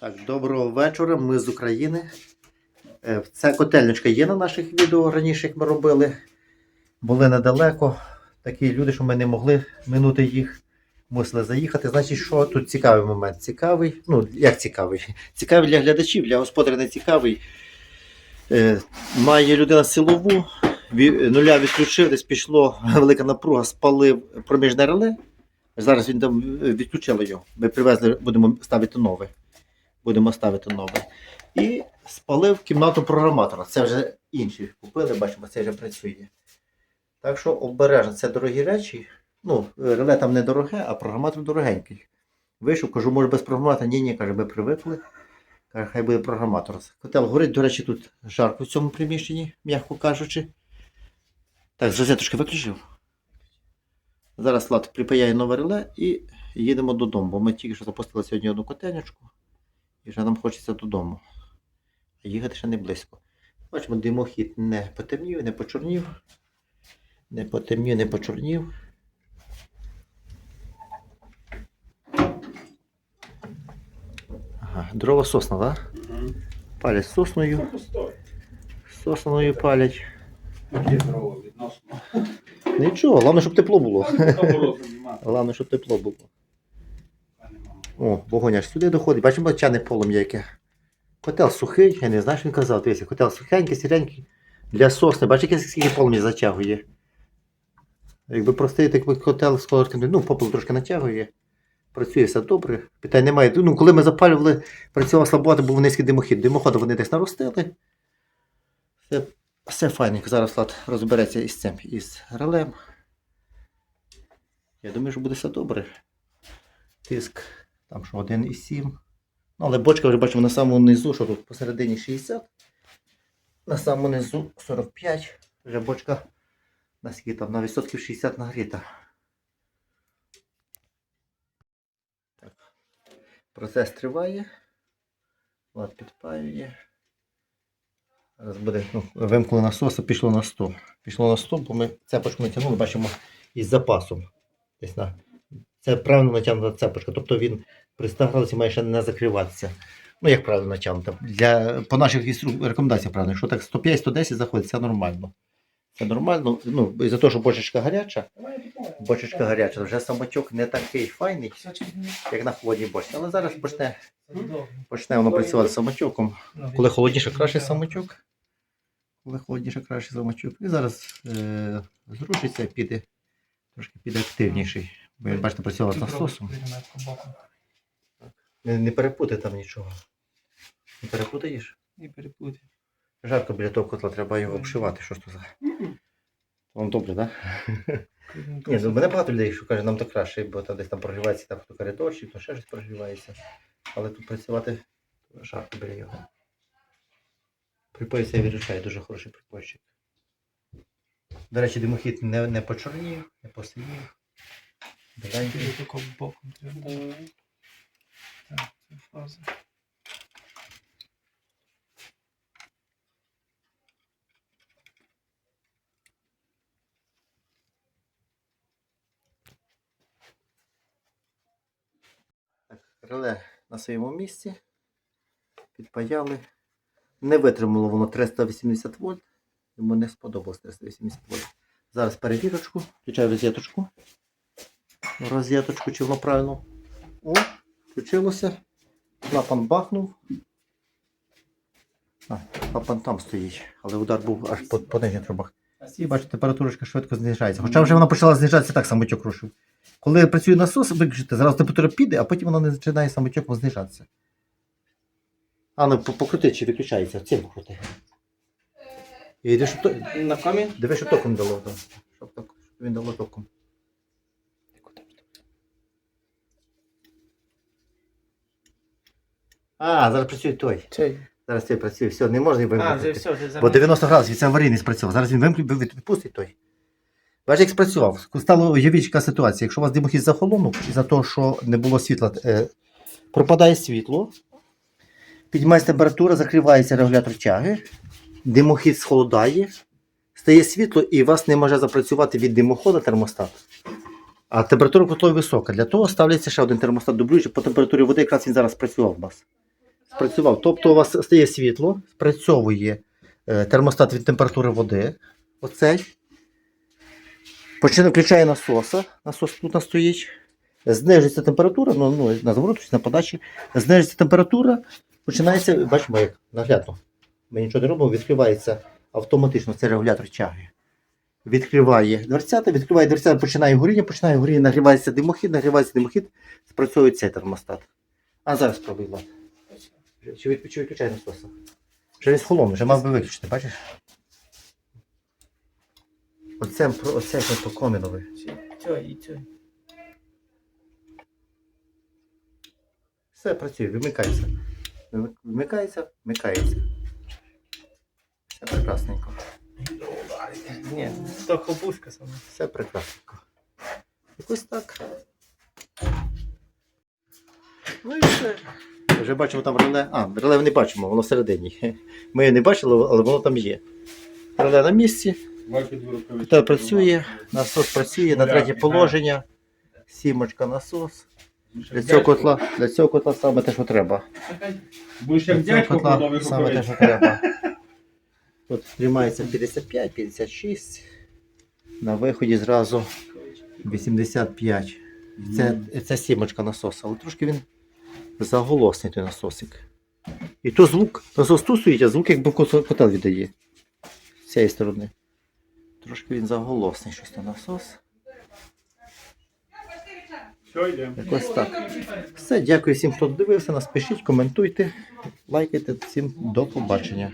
Так, доброго вечора. Ми з України. Е, Ця котельничка є на наших відео раніше, як ми робили. Були недалеко. Такі люди, що ми не могли минути їх. Мусили заїхати. Значить, що тут цікавий момент? Цікавий. Ну, як цікавий? Цікавий для глядачів, для господаря не цікавий. Е, має людина силову, нуля відключив, десь пішло велика напруга, спалив проміжне реле. Зараз він там е, відключили його. Ми привезли, будемо ставити нове. Будемо ставити нове. І спалив кімнату програматора. Це вже інші купили, бачимо, це вже працює. Так що обережно, це дорогі речі. Ну, реле там не дороге, а програматор дорогенький. Вийшов, кажу, може без програматора? Ні, ні, каже, ми привикли. Каже, хай буде програматор. Котел горить, до речі, тут жарко в цьому приміщенні, м'яко кажучи. Так, з розеточки виключив. Зараз Влад припаяє нове реле і їдемо додому, бо ми тільки що запустили сьогодні одну котельничку. І вже нам хочеться додому. А їхати ще не близько. Бачимо, димохід не потемнів, не почорнів. Не потемнів, не почорнів. Ага, дрова сосна, так? Да? Палять сосною. Сосною палять. Які дрова відносно. Нічого, головне, щоб тепло було. Головне, щоб тепло було. О, вогонь аж сюди доходить. Бачимо, чане полум'я яке. Котел сухий, я не знаю, що він казав. Дивіться, котел сухенький, сіренький. Для сосни. Бачите, скільки полум'я затягує. Якби простий такий котел з колорком, ну, попел трошки натягує. Працює все добре. Питань немає. Ну, коли ми запалювали, працював слабовато, був низький димохід. Димоходи вони десь наростили. Все, все файненько. Зараз Влад розбереться із цим, із релем. Я думаю, що буде все добре. Тиск там що 1,7. Ну, але бочка вже бачимо на самому низу, що тут посередині 60. На самому низу 45. Вже бочка на скільки там на відсотків 60 нагріта. Так. Процес триває. Влад підпаює. Зараз буде, ну, вимкнули насос, пішло на 100. Пішло на 100, бо ми цепочку натягнули, бачимо, із запасом. Десь на це правильно натягнута цепочка, тобто він при 100 градусів має ще не закриватися. Ну, як правильно натягнута. Для, по наших рекомендаціях правильно, якщо так 105-110 заходить, це нормально. Це нормально. Ну, і за те, що бочечка гаряча, бочечка гаряча, вже самотюк не такий файний, як на холодній бочці. Але зараз почне, почне воно працювати самотюком. Коли холодніше, краще самотюк. Коли холодніше, краще самотюк. І зараз е, зрушиться піде трошки піде активніший. Бо як бачите, працював з насосом. Не, не перепутай там нічого. Не перепутаєш? Не перепутай. Жарко біля того котла, треба його обшивати. Що ж то за. Вам добре, так? Да? Ні, ну мене багато людей, що каже, нам то краще, бо там десь там прогрівається там хто коридорчик, то ще щось прогрівається. Але тут працювати жарко біля його. Припой це вирішає, дуже хороший припойчик. До речі, димохід не, не почорнів, не посинів. Біленький. Такого боком треба. Так, це фаза. Реле на своєму місці. Підпаяли. Не витримало воно 380 вольт. Йому не сподобалось 380 вольт. Зараз перевірочку. Включаю розеточку. Розеточку, чи воно правильно. О, включилося. Клапан бахнув. А, клапан там стоїть, але удар був аж по, по нижніх трубах. І бачите, температурочка швидко знижається. Хоча вже вона почала знижатися так самотюк рушив. Коли працює насос, виключите, зразу температура піде, а потім воно не починає самотюком знижатися. А ну покрути, чи виключається, цим покрути. І йди, щоб то... На камінь? Диви, щоб током дало. Щоб він дало током. А, зараз працює той. Цей. Зараз цей працює. Все, не можна А, вимкнути. вже все, вже Бо зараз. 90 градусів, це аварійний спрацював. Зараз він вимкнуть, ви- відпустить той. Бачите, як спрацював. Стало уявіть, яка ситуація. Якщо у вас димохід захолонув, із-за того, що не було світла, е, пропадає світло, піднімається температура, закривається регулятор тяги, димохід схолодає, стає світло і у вас не може запрацювати від димохода термостат. А температура котлові висока. Для того ставляється ще один термостат дублюючий по температурі води, якраз він зараз працював у вас. Спрацював. Тобто у вас стає світло, спрацьовує е, термостат від температури води. Оцей. Починає включає насоса. Насос тут нас стоїть. Знижується температура, ну, ну на зворотусі, на подачі. Знижується температура, починається, бачимо, як наглядно. Ми нічого не робимо, відкривається автоматично цей регулятор тяги. Відкриває дверцята, відкриває дверцята, починає горіння, починає горіння, нагрівається димохід, нагрівається димохід, спрацьовує цей термостат. А зараз спробуй, Влад. Чи, від, чи виключай насоса? Вже він холодний, вже мав би виключити, бачиш? Оце, оце по коміновий. Цьо, і цьо. Все працює, вимикається. Вими- Вимикається, вмикається. Все прекрасненько. Ні, то хлопушка сама. Все прекрасненько. Якось так. Ну і все. Вже бачимо там реле. А, реле не бачимо, воно всередині. Ми її не бачили, але воно там є. Реле на місці, котел працює, насос працює на третє положення. Сімочка насос. Для цього котла, для цього котла саме те, що треба. Будеш як дядько котла саме те, що треба. Тут тримається 55, 56. На виході зразу 85. Це, це сімочка насоса, але трошки він заголосний той насосик. І то звук, насос тут стоїть, а звук якби котел віддає. З цієї сторони. Трошки він заголосний щось на насос. Якось так. Все, дякую всім, хто дивився нас. Пишіть, коментуйте, лайкайте. Всім до побачення.